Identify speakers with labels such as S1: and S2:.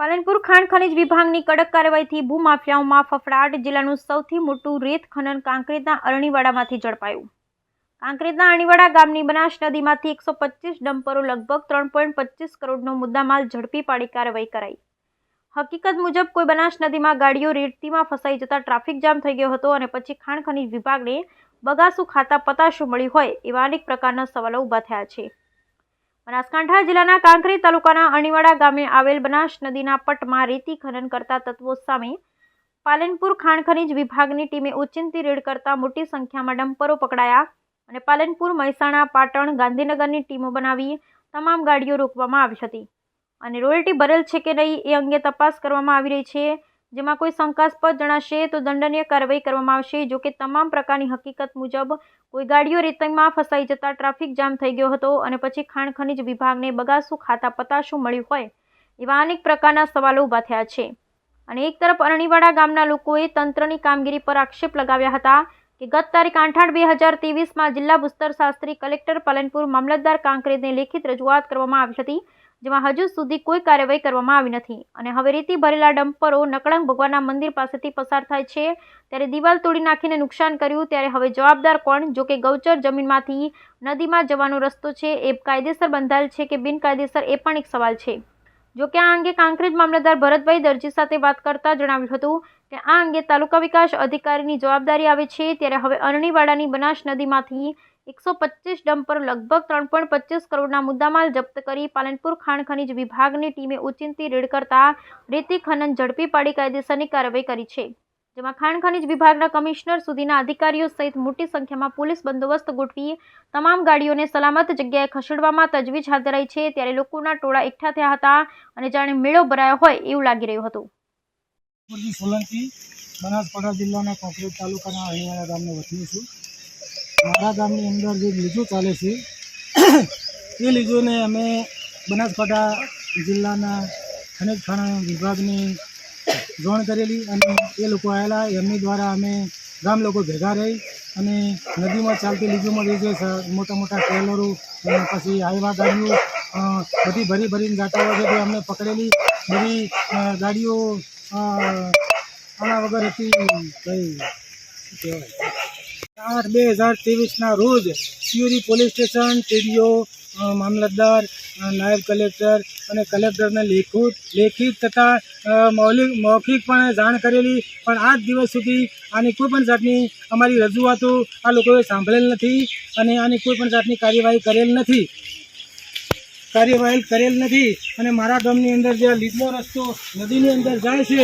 S1: પાલનપુર ખાણ ખનીજ વિભાગની કડક કાર્યવાહીથી ભૂમાફિયાઓમાં ફફડાટ જિલ્લાનું સૌથી મોટું રેત ખનન કાંકરેજના અરણીવાડામાંથી ઝડપાયું. કાંકરેજના અરણીવાડા ગામની બનાસ નદીમાંથી એકસો પચીસ ડમ્પરો લગભગ ત્રણ પોઈન્ટ પચીસ કરોડનો મુદ્દામાલ ઝડપી પાડી કાર્યવાહી કરાઈ. હકીકત મુજબ કોઈ બનાસ નદીમાં ગાડીઓ રેતીમાં ફસાઈ જતા ટ્રાફિક જામ થઈ ગયો હતો અને પછી ખાણ ખનિજ વિભાગને બગાસું ખાતા પતાશું મળી હોય એવા અનેક પ્રકારના સવાલો ઊભા થયા છે. બનાસકાંઠા જિલ્લાના કાંકરી તાલુકાના અણીવાડા ગામે આવેલ બનાસ નદીના પટમાં રેતી ખનન કરતા તત્વો સામે પાલનપુર ખાણ ખનીજ વિભાગની ટીમે ઓચિંતી રેડ કરતા મોટી સંખ્યામાં ડમ્પરો પકડાયા અને પાલનપુર, મહેસાણા, પાટણ, ગાંધીનગરની ટીમો બનાવી તમામ ગાડીઓ રોકવામાં આવી હતી. અને રોયલ્ટી ભરેલ છે કે નહીં એ અંગે તપાસ કરવામાં આવી રહી છે. જેમાં કોઈ શંકાસ્પદ જણાશે તો દંડનીય કાર્યવાહી કરવામાં આવશે. જો કે તમામ પ્રકારની હકીકત મુજબ કોઈ ગાડીઓ રેતીમાં ફસાઈ જતા ટ્રાફિક જામ થઈ ગયો હતો અને પછી ખાણ ખનીજ વિભાગને બગાસું ખાતા પતાશું મળ્યું હોય એવા અનેક પ્રકારના સવાલો ઊભા થયા છે. અને એક તરફ અરણીવાડા ગામના લોકોએ તંત્રની કામગીરી પર આક્ષેપ લગાવ્યા હતા કે ગત તારીખ આંઠાણ આઠ બે હજાર ત્રેવીસમાં જિલ્લા ભૂસ્તર શાસ્ત્રી કલેક્ટર પાલનપુર મામલતદાર કાંકરેજને લેખિત રજૂઆત કરવામાં આવી હતી. જેમાં હજુ સુધી કોઈ કાર્યવાહી કરવામાં આવી નથી. અને હવે રેતી ભરેલા ડમ્પરો નકળંગ ભગવાનના મંદિર પાસેથી પસાર થાય છે. ત્યારે દિવાલ તોડી નાખીને નુકસાન કર્યું. ત્યારે હવે જવાબદાર કોણ? જો કે ગૌચર જમીનમાંથી નદીમાં જવાનો રસ્તો છે, એ કાયદેસર બંધાયેલ છે કે બિનકાયદેસર એ પણ એક સવાલ છે. જો કે આ અંગે કાંકરેજ મામલતદાર ભરતભાઈ દરજી સાથે વાત કરતા જણાવ્યું હતું કે આ અંગે તાલુકા વિકાસ અધિકારીની જવાબદારી આવે છે, ત્યારે હવે અરણીવાડાની બનાસ નદીમાંથી એકસો પચીસ ડમ્પર લગભગ ત્રણ પોઈન્ટ પચીસ કરોડના મુદ્દામાલ જપ્ત કરી પાલનપુર ખાણ ખનીજ વિભાગની ટીમે ઉચિંતી રેડ કરતા રેતી ખનન ઝડપી પાડી કાયદેસરની કાર્યવાહી કરી છે. જેમાં ખાણ ખનિજ વિભાગના કમિશનર સુધીના અધિકારીઓ સહિત મોટી સંખ્યામાં પોલીસ બંદોબસ્ત ગોઠવી તમામ ગાડીઓને સલામત જગ્યાએ ખસેડવામાં તજવીજ હાથ ધરાઈ છે. ત્યારે લોકોના ટોળા એકઠા થયા હતા અને જાણે મેળો ભરાયો હોય એવું લાગી રહ્યું હતું.
S2: સોલંકી, બનાસકાંઠા જિલ્લાના કોંકરેજ તાલુકાના અણીવાડા ગામનો વતની છું. મારા ગામની અંદર જે લીજો ચાલે છે, એ લીજોને અમે બનાસકાંઠા જિલ્લાના ખનિજ ખાણ વિભાગની જાણ કરેલી અને એ લોકો આવેલા. એમની દ્વારા અમે ગામ લોકો ભેગા રહી અને નદીમાં ચાલતી લીજોમાં જે છે મોટા મોટા ટ્રેલરો અને પછી હાઈવા ગાડીઓ બધી ભરી ભરીને જાતા હોય છે અમને પકડેલી. બધી ગાડીઓ આના વગર હતી. કઈ કહેવાય? આઠ બે હજાર ત્રેવીસના રોજ સિયોરી પોલીસ સ્ટેશન, ટીડીઓ મામલતદાર નાયબ કલેક્ટર અને કલેક્ટરને લેખિત લેખિત તથા મૌલિક મૌખિક પણ જાણ કરેલી, પણ આજ દિવસ સુધી આની કોઈ પણ જાતની અમારી રજૂઆતો આ લોકોએ સાંભળેલ નથી અને આની કોઈ પણ જાતની કાર્યવાહી કરેલ નથી. કાર્યવાહી કરેલ નથી અને મારા ગામની અંદર જે આ લીધલો રસ્તો નદીની અંદર જાય છે.